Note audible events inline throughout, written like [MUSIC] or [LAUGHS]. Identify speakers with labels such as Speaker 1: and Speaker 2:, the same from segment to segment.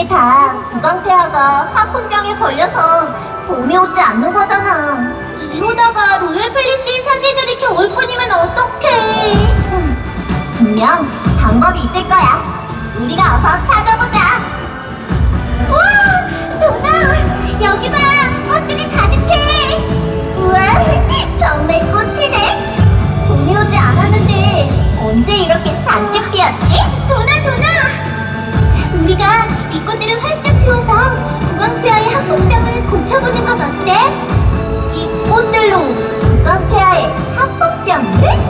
Speaker 1: 이게 다 구강태아가 화풍병에 걸려서 봄이 오지 않는 거잖아. 이러다가 로얄팰리스의 사계절이 겨울뿐이면 어떡해. 분명 방법이 있을 거야. 우리가 어서 찾아보자. 우와! 도나! 여기 봐! 꽃들이 가득해! 우와! 정말 꽃이네! 봄이 오지 않았는데 언제 이렇게 잔뜩 피었지? 도나 도나! 우리가 불꽃들을 활짝 피워서 구강폐하의 하품병을 고쳐보는 건 어때? 이 꽃들로 구강폐하의 하품병을?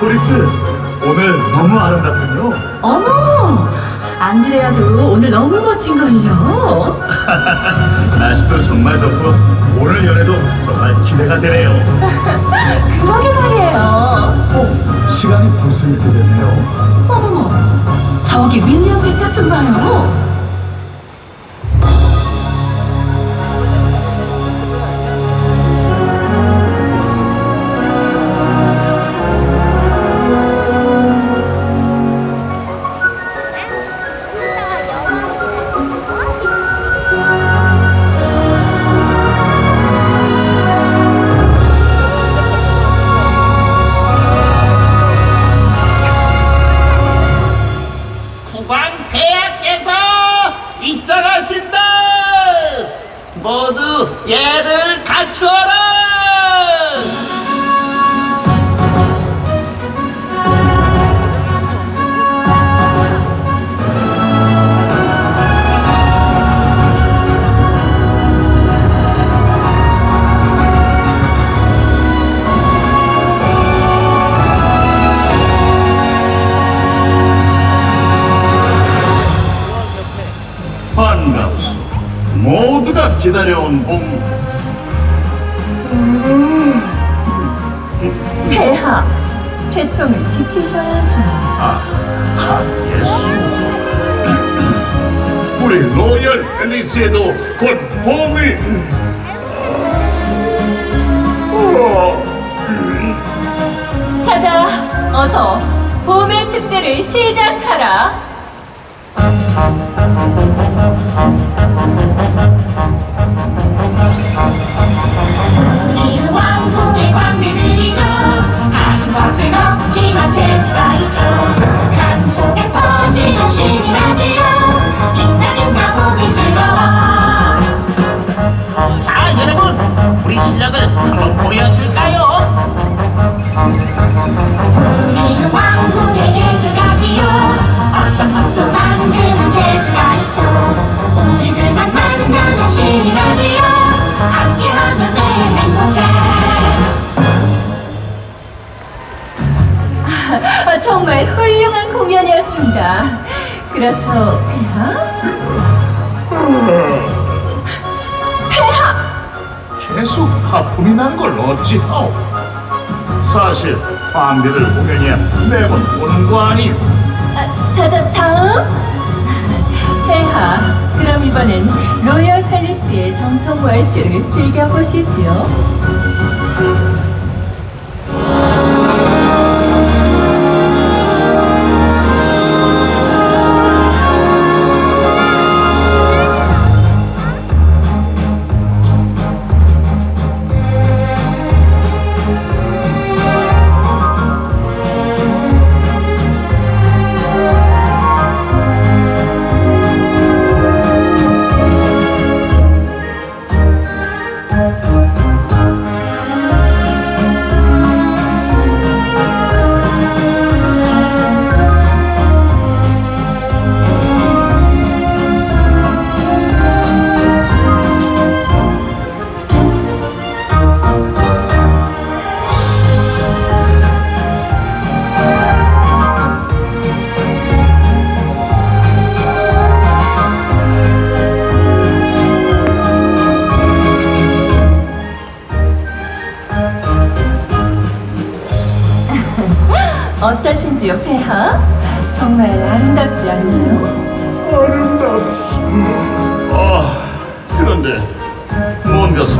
Speaker 1: 도리스
Speaker 2: 오늘 너무 아름답군요.
Speaker 3: 어머! 안드레아도 오늘 너무 멋진 걸요. [LAUGHS]
Speaker 2: 날씨도 정말 좋고 오늘 연애도 정말 기대가 되네요. [LAUGHS]
Speaker 3: 그러게 말이에요.
Speaker 2: 어, 시간이 벌써 이렇게 됐네요.
Speaker 3: 어머머, 저기 윌리엄 백작 좀 봐요.
Speaker 4: 음. 폐하,
Speaker 3: 채통을 지키셔야죠.
Speaker 2: 아, 아 하겠소. 우리 로열 앨리스에도 곧 봄이.
Speaker 3: 찾아, 어서 봄의 축제를 시작하라.
Speaker 2: 계속 하품이 난 걸 어찌하오? 사실 광대들 공연이야 매번 보는 거 아니오?
Speaker 3: 아, 자자, 다음. 폐하, 그럼 이번엔 로열 팰리스의 정통 왈츠를 즐겨보시지요.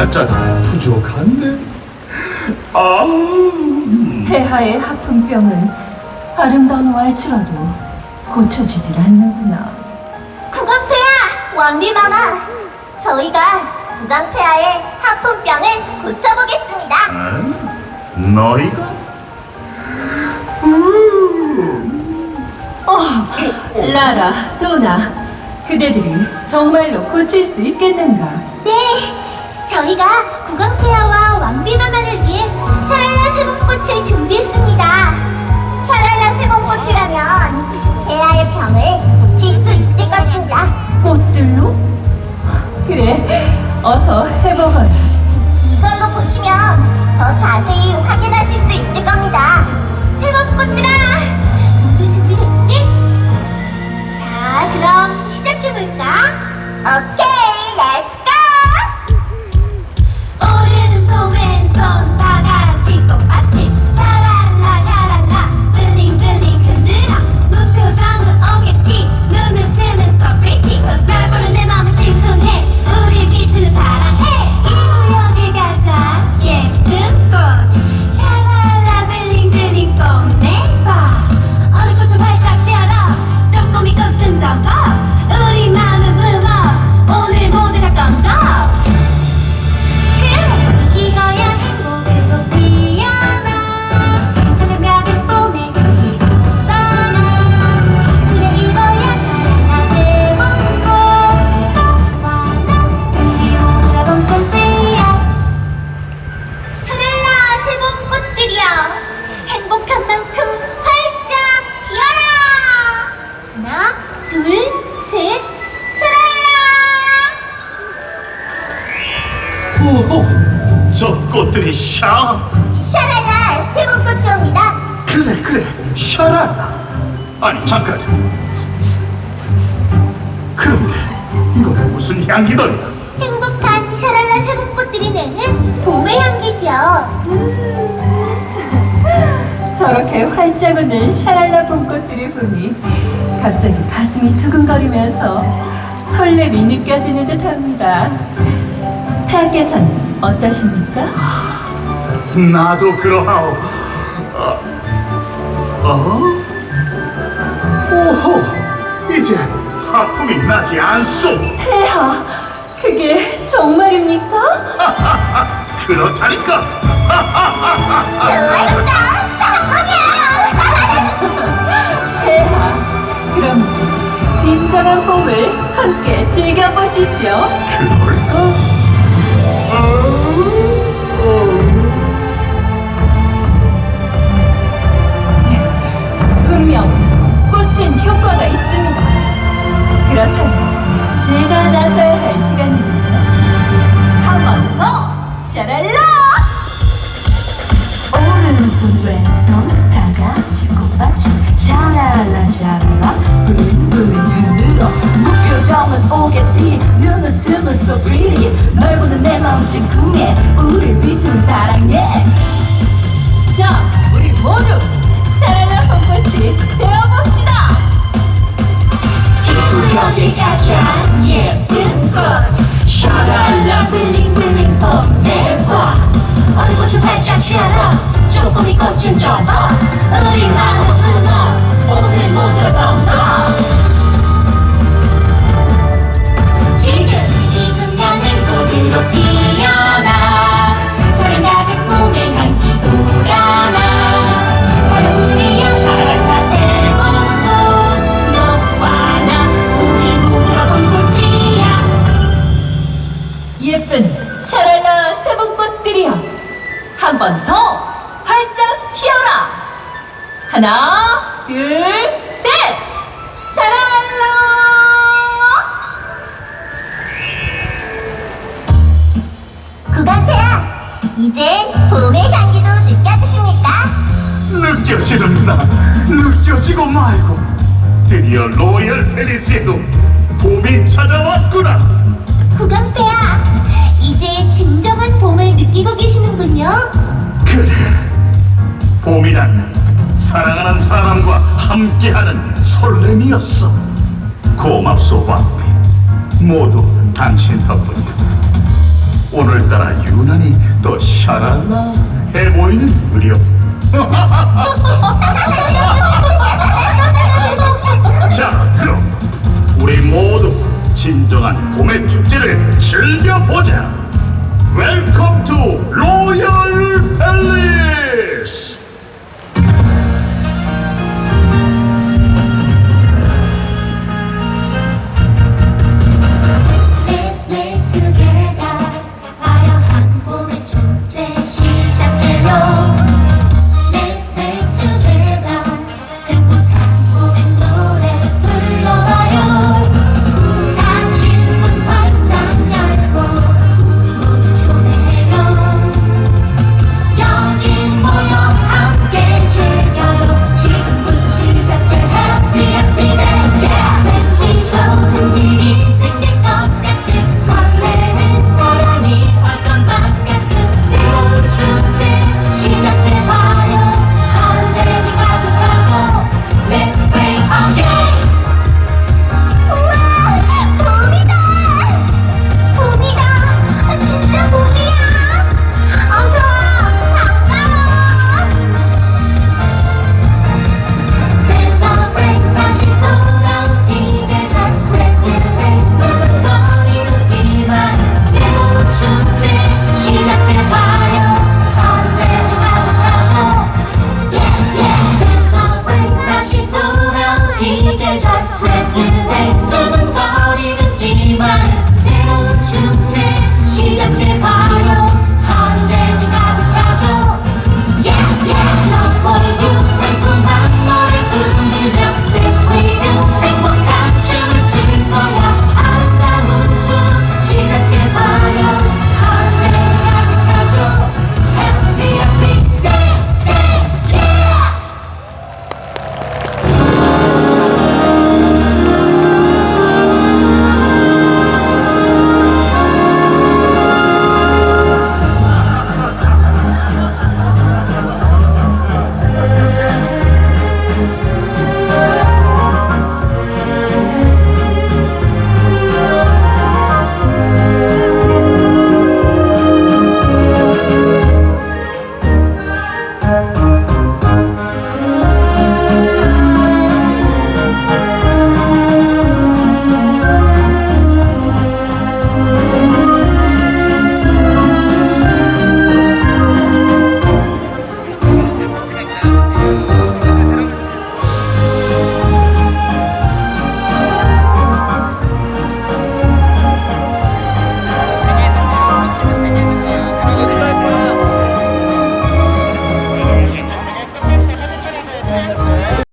Speaker 2: 살짝 부족한데. 아,
Speaker 3: 폐하의 하품병은 아름다운 왈츠라도 고쳐지질 않는구나.
Speaker 1: 구강폐하 왕비마마 저희가 구강폐하의 하품병을 고쳐보겠습니다
Speaker 2: 응? 너희가?
Speaker 3: 어, 라라, 도나, 그대들이 정말로 고칠 수 있겠는가?
Speaker 1: 네 저희가 구강폐하와 왕비마마를 위해 샤랄라 세봉꽃을 준비했습니다 샤랄라 세봉꽃이라면 폐하의 병을 고칠 수 있을 것입니다
Speaker 3: 꽃들로? 그래, 어서 해보거라.
Speaker 1: 이걸로 보시면 더 자세히 확인하실 수 있을 겁니다. 세번꽃들아, 모두 준비됐지? 자, 그럼 시작해볼까? 오케이, 렛츠
Speaker 2: 저런 [LAUGHS]
Speaker 3: 저렇게 활짝 웃는 샤랄라 봄꽃들을 보니 갑자기 가슴이 두근거리면서 설렘이 느껴지는 듯합니다. 하께선 어떠십니까?
Speaker 2: 나도 그러하오. 어? 어? 오호, 이제 하품이 나지 않소.
Speaker 3: 폐하, 그게 정말입니까? [LAUGHS]
Speaker 2: 그렇다니까.
Speaker 1: 좋았어!
Speaker 3: 진정한 봄을 함께 즐겨보시죠.
Speaker 2: 그럴까?
Speaker 3: 분명 꽃은 효과가 있습니다. 그렇다면 제가 나서야 할 시간입니다. 샤랄라!
Speaker 5: 오른손 왼손? 다 같이 꽃받침 샤랄라 샤랄라. 블링 흔들어. 무표정은 오겠지. 눈웃음은 so pretty. 널 보는 내 마음 심쿵해. 우릴 비추는 사랑해.
Speaker 3: 자, 우리 모두 샤랄라 봄꽃이 되어봅시다!
Speaker 5: 여기 가장 예쁜 꽃 샤랄라 블링 블링 봄내봐 어느 꽃을 활짝 펴라 조금이 꽃은 접어 우리
Speaker 2: 느껴지고 말고. 드디어 로열 팰리스에도 봄이 찾아왔구나.
Speaker 1: 구강태야, 이제 진정한 봄을 느끼고 계시는군요.
Speaker 2: 그래. 봄이란 사랑하는 사람과 함께하는 설렘이었어. 고맙소, 왕비. 모두 당신 덕분이야. 오늘따라 유난히 더 샤랄라 해 보이는 우려. 자, 그럼 우리 모두 진정한 봄의 축제를 즐겨보자. 웰컴 투로